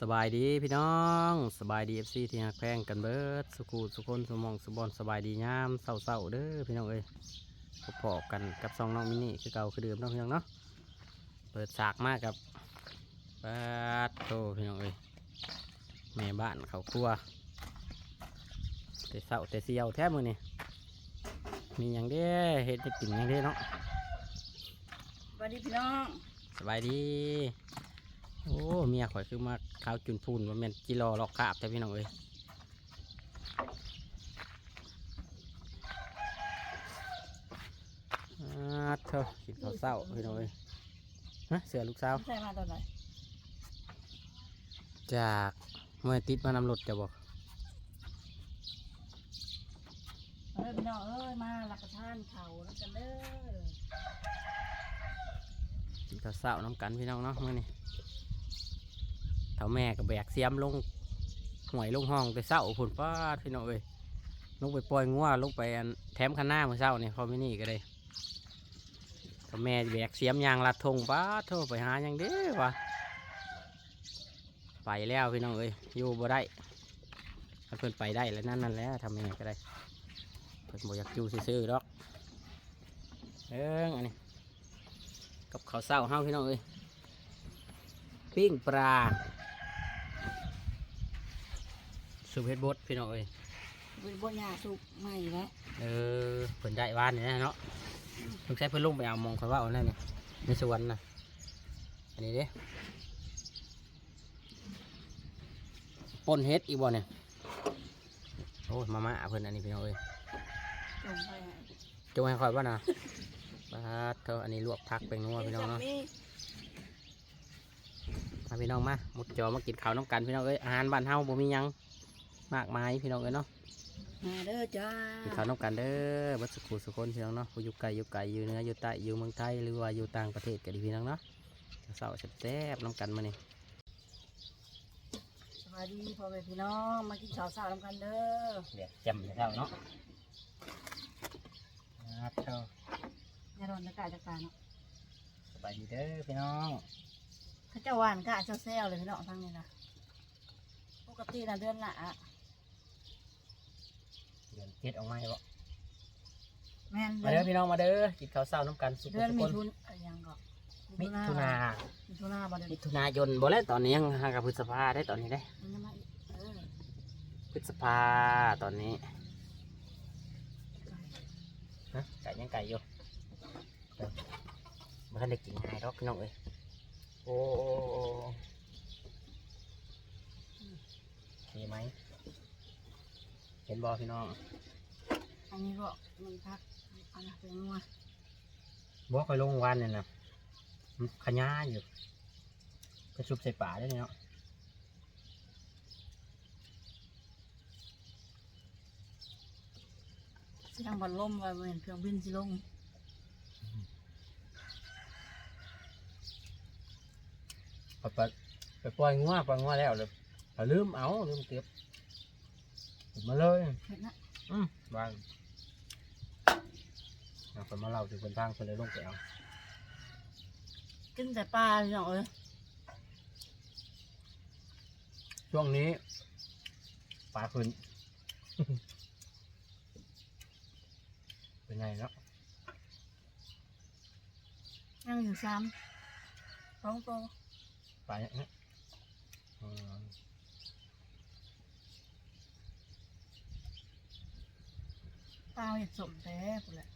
สบายดีพี่น้องสบายดีเอฟซีที่หักแพงกันเบิดสุกูสุคนสมองสุบอนสบายดียามเศร้าๆเด้อพี่น้องเอ้ยพบๆกันกับซองน้องมินิคือเก่าคือเดิมเนาะพี่น้องเนาะเปิดฉากมากกับปาดโตพี่น้องเอ้ยแม่บ้านเขาครัวแต่เศร้าแต่เสียวแท้มือนี่มีอย่างเด้เฮ็ดจะกินอย่างเด้เนาะสวัสดีพี่น้องสบายดีโอ้เมียข่อยคือมาข้าวจุนพูนว่าแม่นจิรอหลอกขาบแต่พี่น้องเอ้ยอาเถอะกินข้าวเศร้าพี่น้องเอ้ยฮะเสือลูกสาวใส่มาตอนไหนจากเมื่อติดมานำรถจะบอกเอ้ยพี่น้องเอ้ยมารับประทานเขาแล้วกันเด้อกินข้าวเศร้าน้ำกันพี่น้องเนาะมื่อนี้ เท่าแม่ก็แบกเสียมลงห่วยลงห้องแต่เศร้าผุนป้าพี่น้องเอ้ยลงไปปล่อยงัวลงไปแถมคันหน้าเมื่อเศร้านี่ยพอไม่นี่ก็เลยเท่าแม่แบกเสียมยางลัดทงป้าโทรไปหาอย่างเด้อวะไปแล้วพี่น้องเอ้ยอยู่บ่ได้ถ้าเพิ่นไปได้แล้วนั่นนั่นแล้วทำยังไงก็ได้เพิ่นบ่อยากอยู่ซื่อๆดอกเอิงอันนี้กับข้าวเศร้าเฮาพี่น้องเอ้ยปิ้งปลา สุเพชรบดพี่น้องเอ้ยเป็นบนยาสุกใหม่แล้วเออเพิ่นได้วานนี่นะเนาะลูกชายเพิ่นลงไปเอามองเขาว่าเอานั่นนี่ในสวนน่ะอันนี้เด้ปนเฮ็ดอีกบ่เนี่ยโอ้ยมาม่าเพิ่นอันนี้พี่น้องเอ้ยจงไปอะจงให้คอยว่านะบาดเธออันนี้ลวกพักเป็นนัวพี่น้องเนาะนี่มาพี่น้องมามุดจอมากินข้าวน้ำกันพี่น้องเอ้ยอาหารบ้านเฮาบ่มีหยัง มากมายพี่น้องเอ้ยเนาะมาเด้อจ้ากินข้าวน้ำกันเด้อบัดสุขุสุคนพี่น้องเนาะผู้อยู่ไกลอยู่ไกลอยู่เหนืออยู่ใต้อยู่เมืองไทยหรือว่าอยู่ต่างประเทศก็ดีพี่น้องเนาะเสาร์แซ่บๆน้ำกันมานี่สวัสดีพ่อแม่พี่น้องมากินข้าวเช้าทำกันเด้อเดี๋ยวจำเช้าเนาะครับเจ้าอย่าโดนตะกายตะการเนาะสบายดีเด้อพี่น้องเข้าเจ้าหวานกะเจ้าแซวเลยพี่น้องทางนี้นะปกตินะเดือนละอะเดือนเจ็ดออกมาให้บ่แม่นมาเดืเด้ออนพี่น้องมาเด้อกินข้าวเช้าน้ำกันสุขุเดือนสุมีคนทุนเอ้ยยังก็มิถุนามิถุนาบ่เดือนมิถุนายนบ่แล้วตอนนี้ยังห่างกับพฤษภาได้ตอนนี้ได้มันจะมาอีกเออพฤษภาตอนนี้ฮะไก่ยังไก่อยู่เดี๋ยวไม่ทันได้กินง่ายหรอกพี่น้องเอ้ยโอ้โอ้โอ้มีไหม เห็นบอพี่น้องอันนี้ก็มันพักเอันนี้เป็นงัวบอกคอยลงวันเนี่ยนะมันขย้าอยู่กระชุบใส่ป่าได้เนาะที่ทางบอลล่มว่าเหมือนเครื่องบินสิลงไปไปไปปล่อยงัวปล่อยงัวแล้วเลยเอาลืมเอาลืมเก็บ มาเลยเห็นนะอืมวางเอาคนมาเล่าถึงคนทางคนเลยลงไปเอากินแต่ปลาพี่น้องเอ้ยช่วงนี้ปลาขึ้น เป็นไงเนาะยังอยู่ซ้ำสองตัวปลาเนี่ยนะอืม ปลาเห็ดสมแท้พุ่นแหละ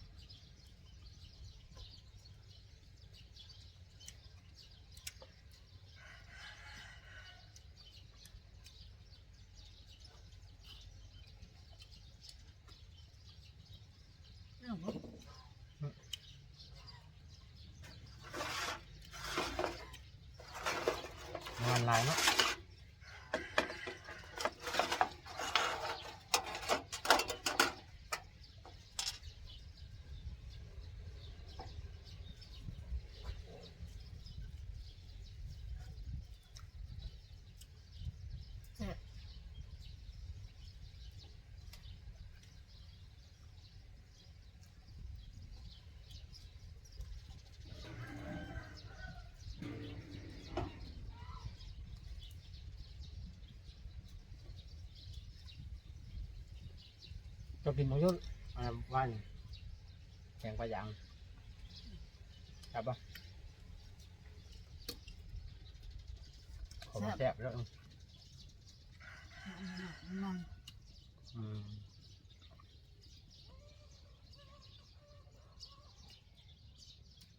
จะกินมะยุทธ์อ่าวันแกงปลาหยางครับปะขอมาแซ่บแล้วมันอืม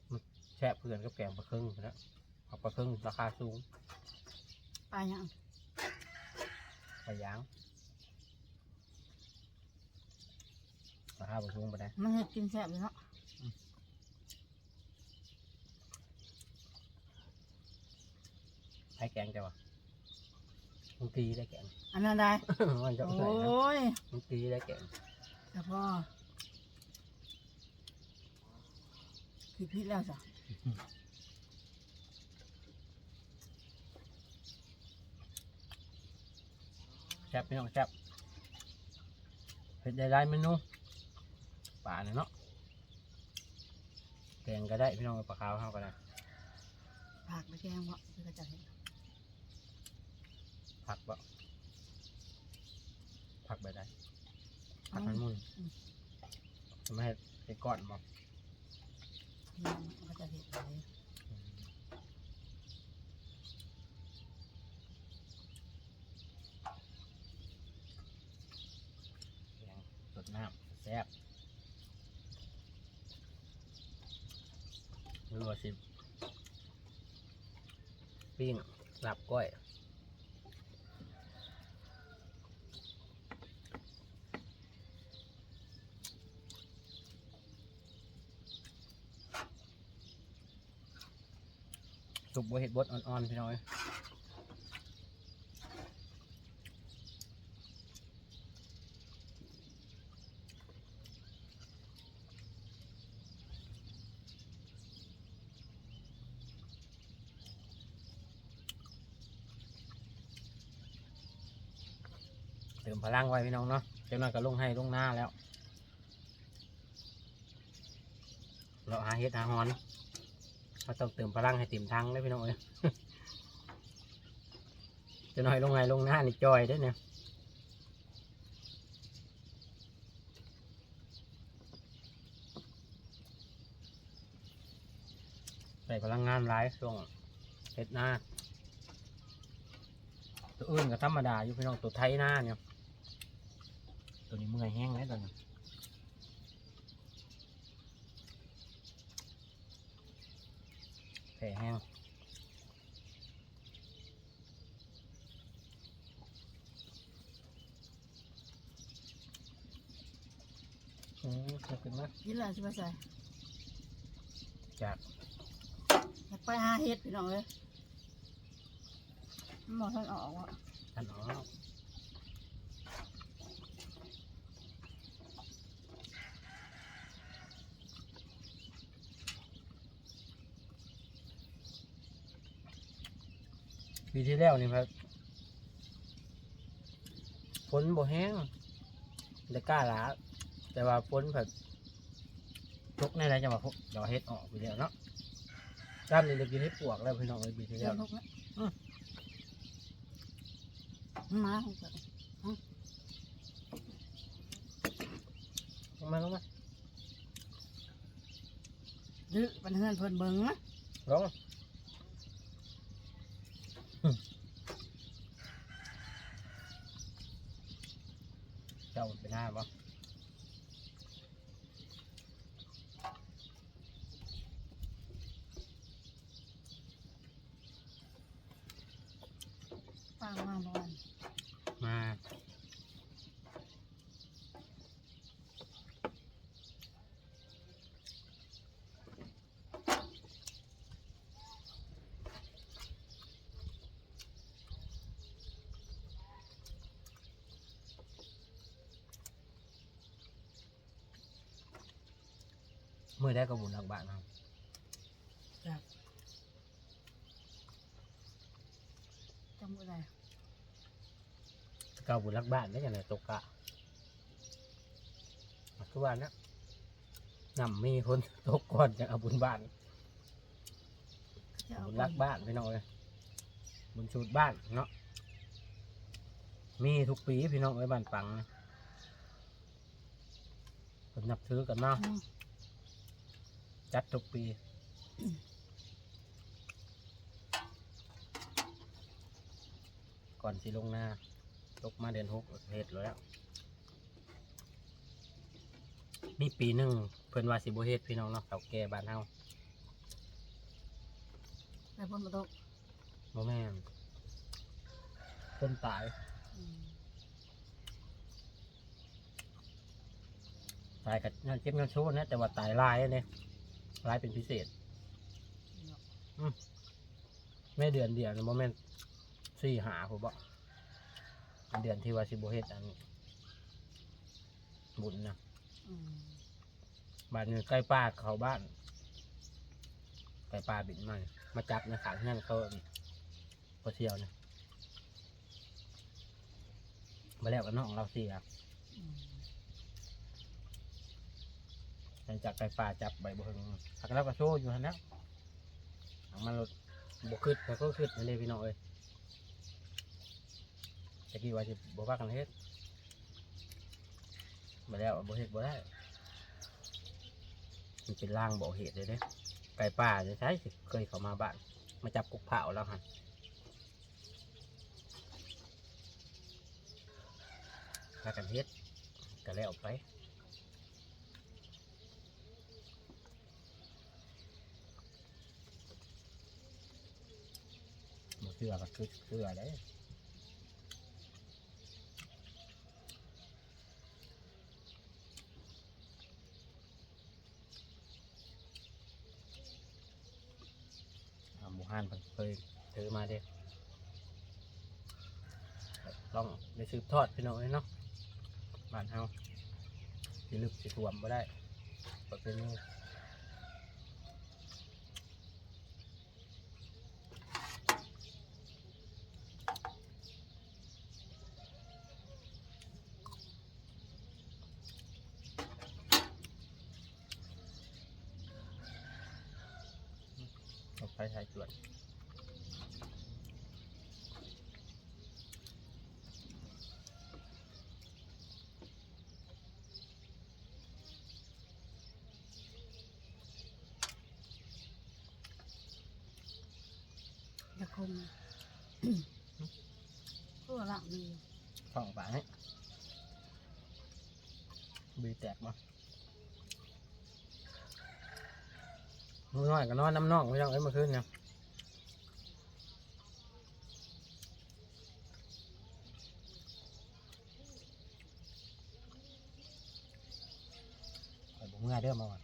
มันแซ่บเพื่อนก็แกงปลาครึ่งแล้วเอาปลาครึ่งราคาสูงปลาหยังปลาหยาง ราคาปลาสูงไปได้มันเฮ็ดกินแซ่บเลยเนาะให้แกงจ้ะวะมึงตีได้แกง อันนั้นได้ มันจะโอใส่นะ้ยมึงตีได้แกงแต่พอผิดผิดแล้วจ้ะแซ่บพี่น้องแซ่บเผ็ดได้หลายเมนู ป่าเนี่ยเนาะแกงก็ได้พี่น้องเอาปลาขาวเข้าก็ได้ผักไปแกงบ่เพื่อจะเห็นผักบ่ผักไปได้ผักมันมุนทำให้เป็นก้อนบ่มันก็จะเห็นเลยแกงสดน้ำแซ่บ รัวาสิปิ้งลาบก้อยสุกบัวเห็ดบดอ่อนๆพี่น้อย มพลังไว้พี่น้องเนาะเจ้าน้าก็ลงให้ลงหน้าแล้ว เราหาเห็ดหาหอนเราต้องเติมพลังให้เต็มทังเลยพี่น้องเอ้ยจะน่อยลงไงลงหน้านี่จอยเด้เนี่ยใส่พลังงานร้ายช่วงเฮ็ดหน้าตัวอื่นก็ธรรมดาอยู่พี่น้องตัวไทยหน้าเนี่ย ตัวนี้เมื่อยแห้งแล้วตอนนี้แผลแห้งอืมขอบคุณมากกินแล้วสิไปใส่จากอยากไปหาเห็ดพี่น้องเลยมันบอกท่านออกว่าท่านอ๋อ ปีที่แล้วนี่ครับฝนบ่แห้งแต่กล้าหลาแต่ว่าฝนแบบตกในไรจังหวะพวกดอกเฮ็ดออกไปแล้วเนาะด้านนี้เลยกินให้ปวกแล้วพี่น้องเลยปีที่เดี๋แล้ยววทุกนะอืมมันมาของเกิดลงมาลงมาดื้อเป็นเฮือนเพิ่นเบิ่งนะลงมาอืมเจ้าไปหน้าบ่ ฟังมาบ่อน มาเมื่อได้กระบุนหลักบาทเนาะจำบ่ได้กระบุนหลักบาทได้ยังไงตกกะทุกวันนะนำมีคนตกก่อนจากเอาบุญบ้านจะเอาบุญไปรักบ้านพี่น้องเลยบุญชูดบ้านเนาะมีทุกปีพี่น้องไอ้ยบ้านปังนะผมนับถือกันเนาะอืม จัดทุกปีก่อนสิลงหน้าตกมาเดือนหกเฮ็ดแล้ว มีปีหนึ่งเพิ่นว่าสิบ่เฮ็ดพี่น้องเนาะเฒ่าแก่บ้านเฮาไปพ้นมาตกบ่แม่นคนตายอืมตายกับงานเจ็บงานโชว์นะแต่ว่าตายหลายเนี่ย หลายเป็นพิเศษเนาะไม่เดือนเดียวนะโมเมนต์สี่หาผมบอกเป็นเดือนที่ว่าสิบเฮ็ดอันบุญนะอืมบ้านนี้ใกล้ป้าเขาบ้านใกล้ป้าบินมามาจับนะขางนั่นเขาพอเชียวนะมาแล้วกับน้องเราเสีย อืม หลังจากไก่ป่าจับใบบุญหักแล้วก็โชว์อยู่หันแล้วหักมันรถบกขึ้นแล้วก็ขึ้นเลยพี่น้องเอ้ยตะกี้ว่าจะบว่ากันเฮ็ดมาแล้วบ่เฮ็ดบ่ได้มันเป็นร่างบ่เหตุเลยเด้ไก่ป่าจะใช้เคยเข้ามาบ้าน มาจับกุกเผาแล้วหันถ้ากันเฮ็ดก็แล้วไป ชื่อก็คือเชื่อได้อ่าหมู่ฮั่นเคยถือมาเด้ต้องได้สืบทอดพี่น้องเอ้ยเนาะบ้านเฮาสิลึกสิท่วมบ่ได้ก็เป็น นี่เอาไปใช้จวดจะคมตัวละดีท่องปากนี่บีแตกมา น้อยก็นอนน้ำน่องไม่ต้องเอ้ยเมื่อคืนเนี่ยไปบุกเมื่อเด้อมาว่ะ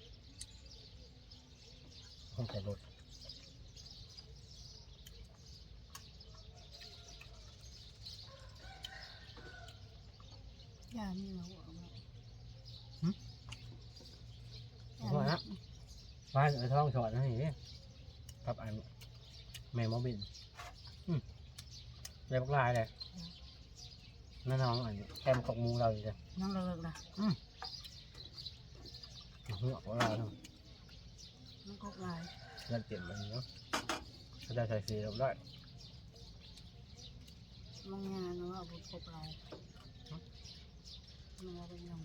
ห้องใส่รถ ยามีมาหัวเอาไว้ ว่าฮะบ้านไอ้ท้องฉอดนั่นนี่ กับไอ้แม่หมอบินอืมได้พวกลายเลยนั่นน้องอันนี้แคมของหมูเราอยู่เลยน้องเลิกละหัวของเราเนาะน้องกบลายเล่นเปลี่ยนแบบนี้เนาะเขาได้ใส่สีเราได้มองงานเนาะเอาบุกบลายมันอะไรยัง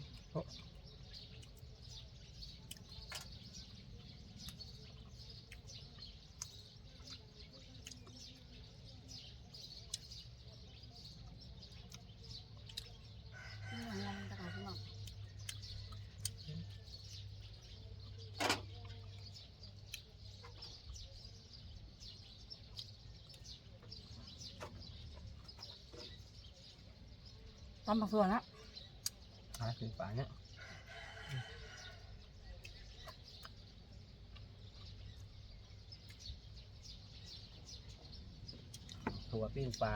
ที่มันยังตะการที่มัน ตำบักส่วนละหาถึงป่าเนี่ยถั่วปิ้งปลา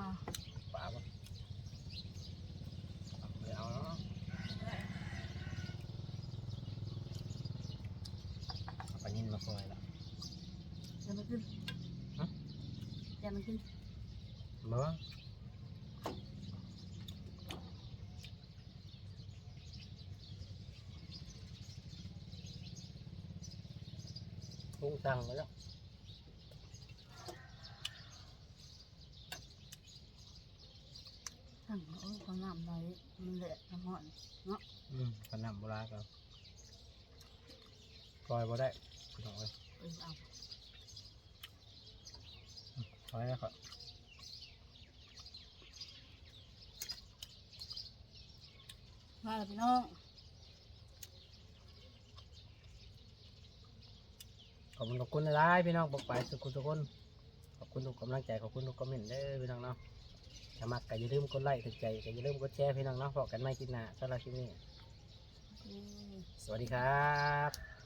ลาป่าปะไม่เอาเนาะเอาปลานินมาปล่อยละอย่ามันขึ้นฮะอย่ามันขึ้นมาบ้างลุงสั่งไปแล้ว สั่งเอาความน้ำไหลมันเละน้ำ หอนอืมขนมโบราณครับปล่อยบ่ได้พี่น้องเอ้ยเออเอาปล่อยแล้วครับมาแล้วพี่น้องขอบคุณขอบคุณหลายๆพี่น้องบอกไปสุขุทุกคนขอบคุณทุกกำลังใจขอบคุณทุกคอมเมนต์เด้อพี่น้องเนาะ ถ้ามักก็อย่าลืมกดไลค์ถูกใจก็อย่าลืมกดแชร์พี่น้องเนาะพบกันใหม่คลิปหน้าสำหรับคลิปนี้ สวัสดีครับ